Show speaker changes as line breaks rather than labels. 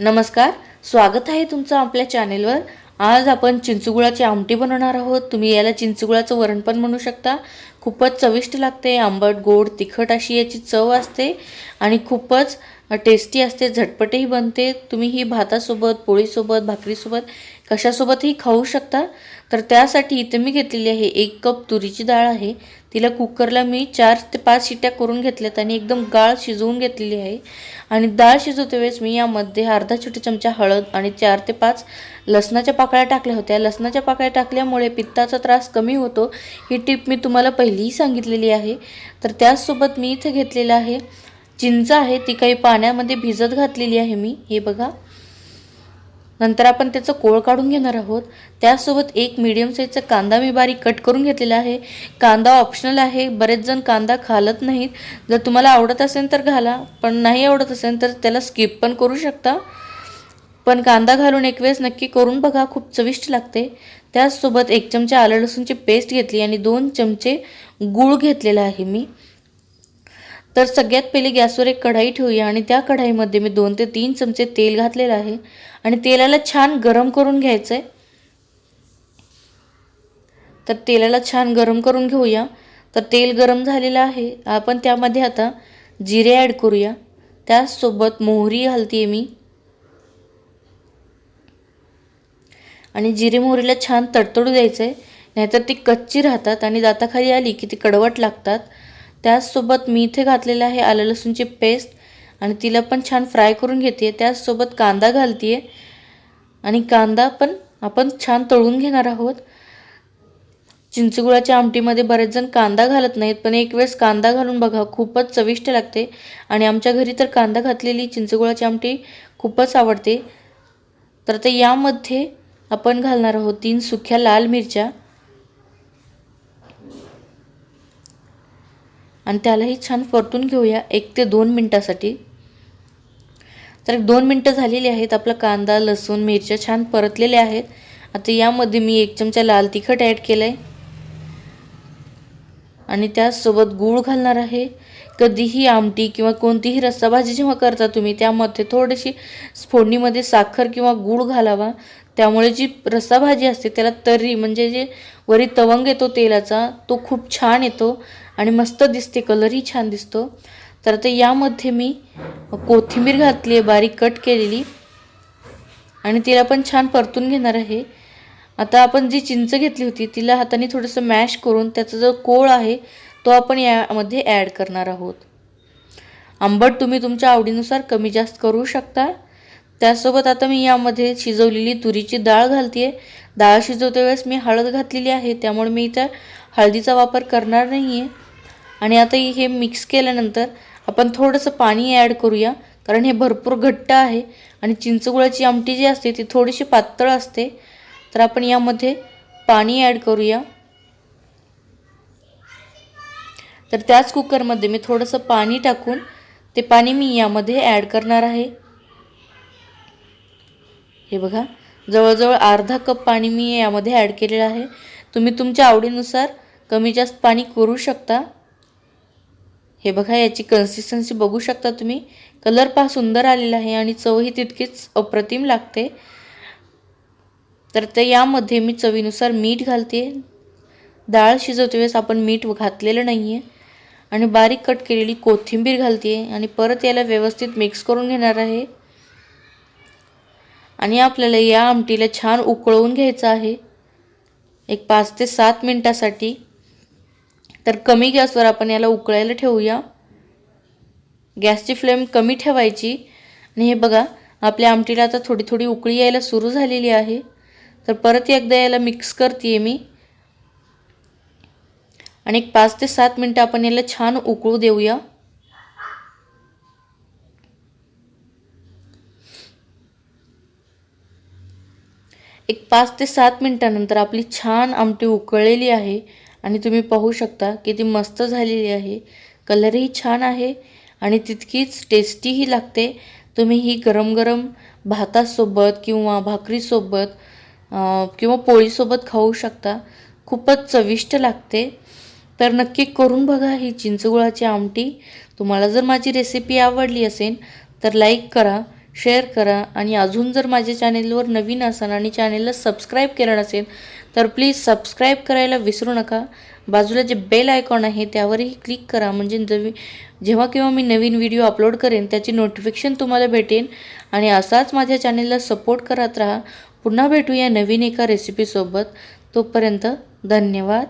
नमस्कार स्वागत आहे तुमचं आपल्या चॅनेलवर. आज आपण चिंचगुळाची आमटी बनवणार आहोत. तुम्ही याला चिंचगुळाचं वरण पण म्हणू शकता. खूपच चविष्ट लागते. आंबट गोड तिखट अशी याची चव असते आणि खूपच टेस्टी असते. झटपटही बनते. तुम्ही ही भातासोबत पोळीसोबत भाकरीसोबत कशासोबतही खाऊ शकता. तर त्यासाठी इथे मी घेतलेली आहे एक कप तुरीची डाळ आहे. तिला कुकरला मी चार ते पाच शिट्ट्या करून घेतल्यात आणि एकदम गाळ शिजवून घेतलेली आहे. आणि डाळ शिजवते वेळेस मी यामध्ये अर्धा छोटी चमचा हळद आणि चार ते पाच लसणाच्या पाकळ्या टाकल्या होत्या. लसणाच्या पाकळ्या टाकल्यामुळे पित्ताचा त्रास कमी होतो. ही टिप मी तुम्हाला पहिलीही सांगितलेली आहे. तर त्याचसोबत मी इथे घेतलेलं आहे. चिंच आहे ती काही पाण्यामध्ये भिजत घातलेली आहे मी. हे बघा. नंतर आपण त्याचं कोळ काढून घेणार आहोत. त्याचसोबत एक मीडियम साईजचा कांदा मी बारीक कट करून घेतलेला आहे. कांदा ऑप्शनल आहे. बरेच जण कांदा खालत नाहीत. जर तुम्हाला आवडत असेल तर घाला. पण नाही आवडत असेल तर त्याला स्किप पण करू शकता. पण कांदा घालून एक वेळेस नक्की करून बघा. खूप चविष्ट लागते. त्याचसोबत एक चमचा आलं लसूणची पेस्ट घेतली आणि दोन चमचे गूळ घेतलेला आहे मी. तर सगळ्यात पहिले गॅसवर एक कढाई ठेवूया आणि त्या कढाईमध्ये मी दोन ते तीन चमचे तेल घातलेलं आहे. आणि तेलाला छान गरम करून घ्यायचं आहे तर तेलाला छान गरम करून घेऊया. तर तेल गरम झालेलं आहे. आपण त्यामध्ये आता जिरे ॲड करूया. त्याचसोबत मोहरी घालते मी. आणि जिरे मोहरीला छान तडतडू द्यायचं आहे नाहीतर ती कच्ची राहतात आणि दाताखाली आली की ती कडवट लागतात. त्याचसोबत मी इथे घातलेलं आहे आलं लसूणची पेस्ट आणि तिला पण छान फ्राय करून घेते त्याचसोबत कांदा घालते आणि कांदा पण आपण छान तळून घेणार आहोत. चिंचगुळाच्या आमटीमध्ये बरेच जण कांदा घालत नाहीत पण एक वेळेस कांदा घालून बघा खूपच चविष्ट लागते. आणि आमच्या घरी तर कांदा घातलेली चिंचगुळाची आमटी खूपच आवडते. तर ते यामध्ये आपण घालणार आहोत तीन सुख्या लाल मिरच्या. आणि त्यालाही छान परतून घेऊया एक ते दोन मिनटासाठी. तर एक दोन मिनटं झालेली आहेत. आपला कांदा लसूण मिरच्या छान परतलेल्या आहेत. आता यामध्ये मी एक चमचा लाल तिखट ॲड केलं आहे आणि त्याचसोबत गूळ घालणार आहे. कधीही आमटी किंवा कोणतीही रस्साभाजी जेव्हा करता तुम्ही त्यामध्ये थोडीशी फोडणीमध्ये साखर किंवा गूळ घालावा. त्यामुळे जी रस्साभाजी असते त्याला तर्री म्हणजे जे वरी तवंग येतो तेलाचा तो खूप छान येतो आणि मस्त दिसते कलरही छान दिसतो. तर आता यामध्ये मी कोथिंबीर घातली आहे बारीक कट केलेली. आणि तिला पण छान परतून घेणार आहे. आता आपण जी चिंच घेतली होती तिला हाताने थोडंसं मॅश करून त्याचा जो कोळ आहे तो आपण यामध्ये ॲड करणार आहोत. आंबट तुम्ही तुमच्या आवडीनुसार कमी जास्त करू शकता. त्यासोबत आता मी यामध्ये शिजवलेली तुरीची डाळ घालते डाळ शिजवते वेळेस मी हळद घातलेली आहे त्यामुळे मी इथं हळदीचा वापर करणार नाही आहे आणि आता हे मिक्स केल्यानंतर आपण थोडंसं पाणी ॲड करूया कारण हे भरपूर घट्ट आहे आणि चिंचगुळाची आमटी जी असते ती थोडीशी पातळ असते. तर आपण यामध्ये पाणी ॲड करूया. तर त्याच कुकरमध्ये मी थोडंसं पाणी टाकून ते पाणी मी यामध्ये ॲड करणार आहे. हे बघा जवळजवळ अर्धा कप पाणी मी यामध्ये ॲड केलेलं आहे. तुम्ही तुमच्या आवडीनुसार कमी जास्त पाणी करू शकता. हे बघा याची कन्सिस्टन्सी बघू शकता तुम्ही. कलर पहा सुंदर आलेला आहे आणि चवही तितकीच अप्रतिम लागते. तर ते यामध्ये मी चवीनुसार मीठ घालते. डाळ शिजवते वेळेस आपण मीठ घातलेलं नाही आहे आणि बारीक कट केलेली कोथिंबीर घालते. आणि परत याला व्यवस्थित मिक्स करून घेणार आहे. आणि आपल्याला या आमटीला छान उकळवून घ्यायचं आहे. एक पाच ते सात मिनटासाठी. तर कमी गॅसवर आपण याला उकळायला ठेवूया. गॅसची फ्लेम कमी ठेवायची. आणि हे बघा आपल्या आमटीला आता थोडी थोडी उकळी यायला सुरू झालेली आहे. तर परत एकदा याला मिक्स करते मी. आणि एक पाच ते सात मिनटं आपण याला छान उकळू देऊया. एक पाच ते सात मिनटानंतर आपली छान आमटी उकळलेली आहे. आणि तुम्ही पाहू शकता की ती मस्त झालेली आहे. कलरही छान आहे आणि तितकीच टेस्टीही लागते. तुम्ही ही गरम गरम भातासोबत किंवा भाकरीसोबत किंवा पोळीसोबत खाऊ शकता. खूपच चविष्ट लागते. तर नक्की करून बघा ही चिंचगुळाची आमटी. तुम्हाला जर माझी रेसिपी आवडली असेल तर लाईक करा शेअर करा आणि अजून जर माझ्या चॅनेलवर नवीन असाल आणि चॅनेलला सबस्क्राईब केलं नसेल तर प्लीज सबस्क्राईब करायला विसरू नका. बाजूला जे बेल आयकॉन आहे त्यावरही क्लिक करा. म्हणजे जवी जेव्हा केव्हा मी नवीन व्हिडिओ अपलोड करेन त्याची नोटिफिकेशन तुम्हाला भेटेल आणि असाच माझ्या चॅनेलला सपोर्ट करत राहा. पुन्हा भेटूया नवीन एका रेसिपीसोबत तोपर्यंत धन्यवाद.